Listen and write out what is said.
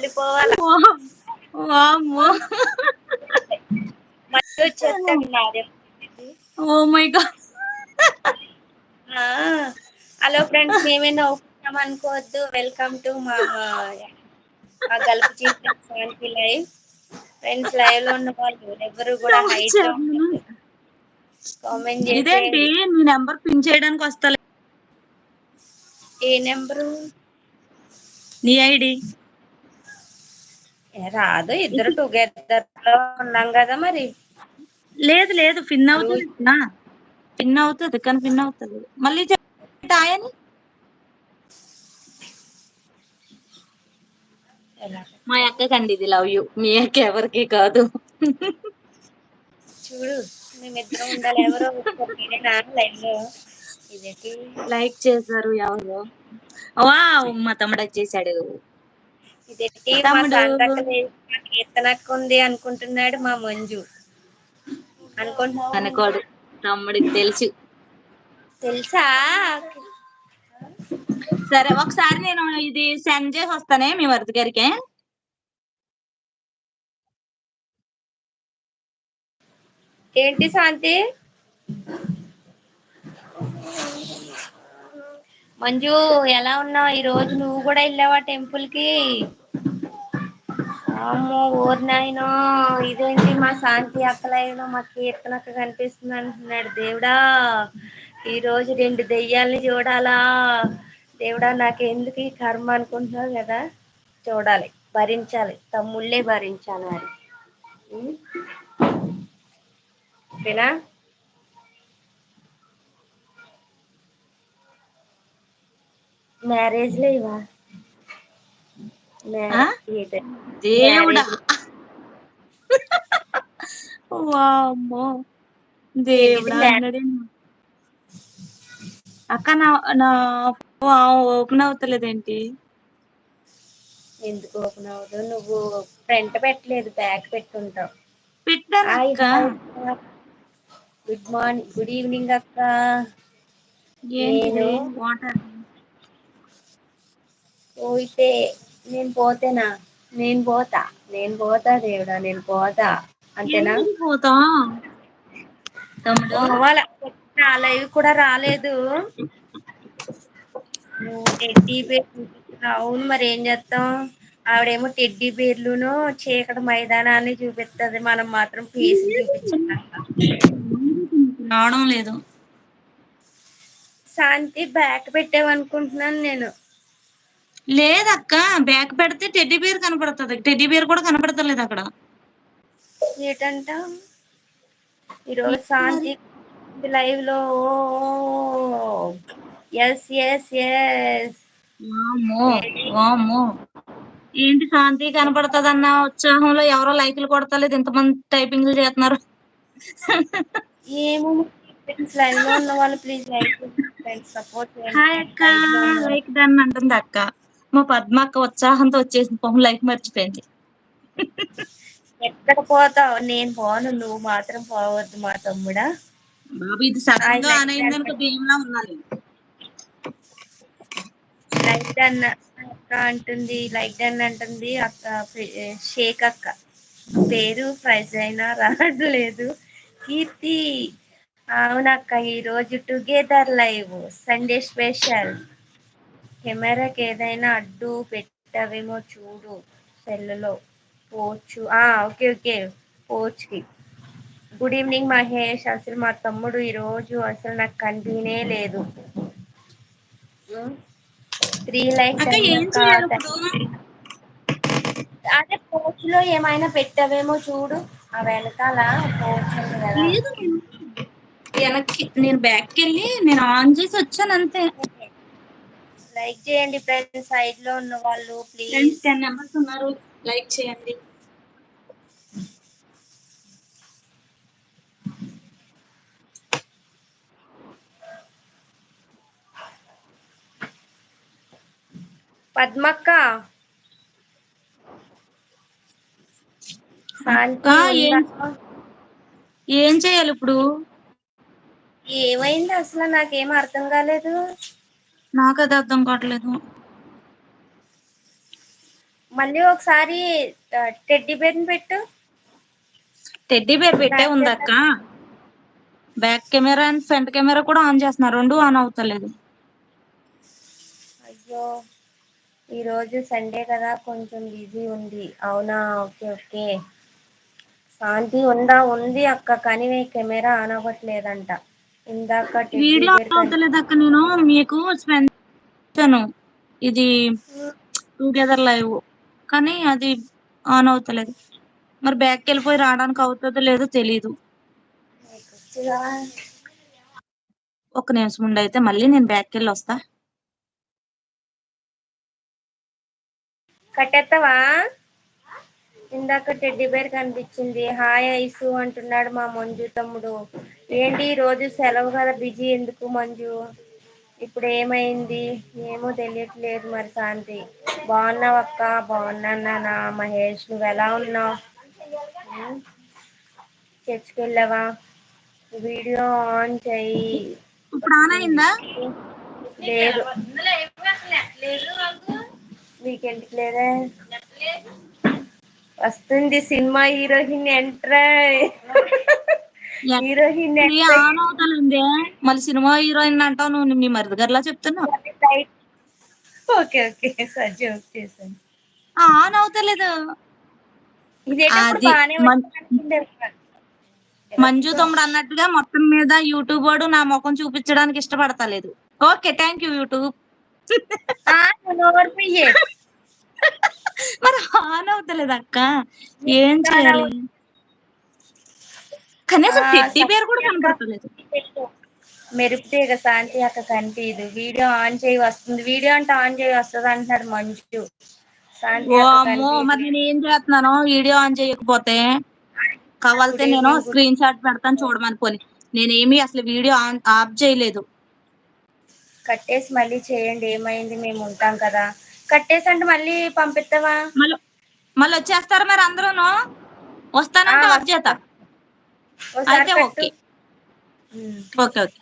మళ్ళీపోవాలా వామ్మో మళ్ళీ oh my god hello friends మేమే నవ్వుకున్నాం అనుకోవద్దు. వెల్కమ్ టు మా మా గల్ప్ శాంతి లైవ్. ఫ్రెండ్స్ లైవ్లో ఉన్న వాళ్ళు ఎవరు కూడా హైట్ కామెంట్ చేసేయండి. నీ నెంబర్ పిన్ చేయడానికి వస్తలే. ఏ నెంబరు? నీ ఐడి. రాదు. ఇద్దరు టుగెదర్లో ఉన్నాం కదా మరి. లేదు లేదు. పిన్ అవుతది పిన్ అవుతది కానీ పిన్ అవుతది. మళ్ళీ ఎలా? మా అక్క కండి ఇది లవ్ యూ. మీ అక్క ఎవరికి కాదు. చూడు మేమిద్దరం ఉండాలి ఎవరో లైక్ చేసారు ఎవరో? వావ్ మా తమ్ముడు వచ్చేసాడు. ఇదేంటి మా ఉంది అనుకుంటున్నాడు మా మంజు. అనుకోడు. తమ్ముడికి తెలుసు. తెలుసా? సరే ఒకసారి నేను ఇది సెండ్ చేసి వస్తానే మీ మరిది గారికి. ఏంటి శాంతి? మంజు ఎలా ఉన్నావు? ఈ రోజు నువ్వు కూడా వెళ్ళావా టెంపుల్కి అమ్మో ఓరి నాయనో ఇదేంటి మా శాంతి అక్క లైవ్లో మా కీర్తనక్క కనిపిస్తుంది అంటున్నాడు. దేవుడా ఈ రోజు రెండు దెయ్యాల్ని చూడాలా? దేవుడా నాకు ఎందుకు ఈ కర్మ అనుకుంటున్నావు కదా? చూడాలి భరించాలి. తమ్ముళ్ళే భరించాలి అని ఓకేనా? మ్యారేజ్ లేవా దేవుడా? వామ్మో. అక్క నా నా ఓపెన్ అవుతలేదు ఏంటి ఎందుకు ఓపెన్ అవ్వదు? నువ్వు ఫ్రంట్ పెట్టలేదు బ్యాక్ పెట్టుంటావు. గుడ్ మార్నింగ్ గుడ్ ఈవినింగ్ అక్క. నేను పోయితే నేను పోతేనా? నేను పోతా. నేను పోతా దేవుడా నేను పోతా. అంతేనా? పోవాల. నా లైవ్ కూడా రాలేదు. టెడ్డి చూపిస్తున్నావు అవును మరి ఏం చేస్తాం? ఆవిడేమో టెడ్డి బేర్లును చీకటి మైదానాన్ని చూపిస్తది మనం మాత్రం చూపించాలంట రావడం లేదు. శాంతి బ్యాక్ పెట్టావనుకుంటున్నాను నేను. లేదక్క బ్యాక్ పెడితే టెడ్డి బేర్ కనపడుతది. టెడ్డి బేర్ కూడా కనపడతలేదు అక్కడ. ఏటంట? ఈరోజు శాంతి లైవ్లో ఓ ఎస్ ఎస్ ఎస్. వామ్మో ఏంటి శాంతి కనపడుతదన్న ఉత్సాహంలో? ఎవరో లైకులు కొడతలేదు. ఇంతమంది టైపింగ్లు చేస్తున్నారు. ఏమో లైన్లో ఉన్న వాళ్ళు ప్లీజ్ లైక్ సపోర్ట్ చేయండి. లైవ్ లైక్ డన్ అంటుంది అక్క. మా పద్మ అక్క ఉత్సాహంతో వచ్చేసింది. పాపం లైక్ మర్చిపోయింది. ఎక్కడ పోతావు? నేను పోను. నువ్వు మాత్రం పోవద్దు మా తమ్ముడా. బాబు ఇది ఆన్ అయిందనుకో లైక్ డన్ అక్క అంటుంది లైక్ డన్ అంటుంది అక్క షేక్ అక్క. పేరు ప్రైజ్ అయినా రావట్లేదు కీర్తి అవునక్క ఈ రోజు టుగెదర్ లైవ్. Sunday special. కెమెరాకి ఏదైనా అడ్డు పెట్టావేమో చూడు సెల్లులో. పోచ్చు ఆ ఓకే ఓకే. పోచ్చు కి గుడ్ ఈవినింగ్ మహేష్. అసలు మా తమ్ముడు ఈ రోజు అసలు నాకు కనిపీనే లేదు. త్రీ లైక్స్ అదే పోస్ట్లో ఏమైనా పెట్టావేమో చూడు. ఆ వెనకాల నేను వెనక్కి నేను బ్యాక్ వెళ్ళి నేను ఆన్ చేసి వచ్చాను అంతే. లైక్ చేయండి ఫ్రెండ్స్ సైడ్లో ఉన్న వాళ్ళు ఫ్రెండ్స్ ప్లీజ్ టెన్ మెంబర్స్ ఉన్నారు. లైక్ చేయండి. పద్మక్క. ఏం చెయ్యాలి ఇప్పుడు? ఏమైంది? అసలు నాకేం అర్థం కాలేదు. నాకు అదే అర్థం కావట్లేదు. మళ్ళీ ఒకసారి టెడ్డి బేర్ని పెట్టు. టెడ్డీ బేర్ పెట్టే ఉందక్క back camera and front camera కూడా ఆన్ చేస్తున్నా. రెండు ఆన్ అవుతలేదు. అయ్యో ఈరోజు సండే కదా కొంచెం బిజీ ఉంది. అవునా? Okay okay. శాంతి ఉందా? ఉంది అక్క కానీ కెమెరా ఆన్ అవ్వట్లేదంట. ఇందాక వీడియో నేను మీకు ఇచ్చాను ఇది టుగెదర్ లైవ్. కానీ అది ఆన్ అవుతలేదు. మరి బ్యాక్ వెళ్ళిపోయి రావడానికి అవుతుందో లేదో తెలీదు. ఒక నిమిషం ఉండి అయితే మళ్ళీ నేను బ్యాక్ వెళ్ళి వస్తా. కట్టేస్తావా ఇందాక టెడ్డి బేర్ కనిపించింది. హాయ్ ఐసు అంటున్నాడు మా మంజు తమ్ముడు. ఏంటి ఈ రోజు సెలవు కదా బిజీ ఎందుకు మంజు? ఇప్పుడు ఏమైంది? ఏమో తెలియట్లేదు మరి శాంతి. బాగున్నావ అక్క బాగున్నాను నాన్న మహేష్ నువ్వు ఎలా ఉన్నావు? చర్చికి వెళ్ళావా? వీడియో ఆన్ చెయ్యి ఇప్పుడు ఆన్ అయిందా? లేదు. లేదే? వస్తుంది సినిమా హీరోయిన్ ఎంట్రయ్ హీరోయిన్ ఆన్ అవుతలేదే మళ్ళీ సినిమా హీరోయిన్ అంటావు నువ్వు మీ మరిది గారిలా చెప్తున్నావు ఓకే ఓకే సార్ జోక్ చేశాను ఆన్ అవుతలేదు. మంజు తమ్ముడు అన్నట్టుగా మొత్తం మీద యూట్యూబ్ వాడు నా ముఖం చూపించడానికి ఇష్టపడతలేదు. Okay thank you YouTube. మరి ఆన్ అవుతలేదు అక్క. ఏం చేయాలి? కనీసం టెడ్డీ బేర్ కూడా కనపడతలేదు. మెరుపుతీగ శాంతి అక్క కనిపించదు వీడియో ఆన్ చేయి వస్తుంది. వీడియో అంటే ఆన్ చేయి వస్తుంది అంటున్నాడు మంజు. అమ్మో మరి నేను ఏం చేస్తున్నాను? వీడియో ఆన్ చేయకపోతే కావాలితే నేను స్క్రీన్ షాట్ పెడతాను చూడమని పోని. నేనేమి అసలు వీడియో ఆన్ ఆఫ్ చేయలేదు. కట్టేసి మళ్ళీ చేయండి. ఏమైంది? మేము ఉంటాం కదా. కట్టేసి అంటే మళ్ళీ పంపిస్తావా మళ్ళీ మళ్ళీ వచ్చేస్తారా మరి అందరూను. వస్తానంటే వర్క్ చేత ఒకసారి అయితే ఓకే. Okay okay.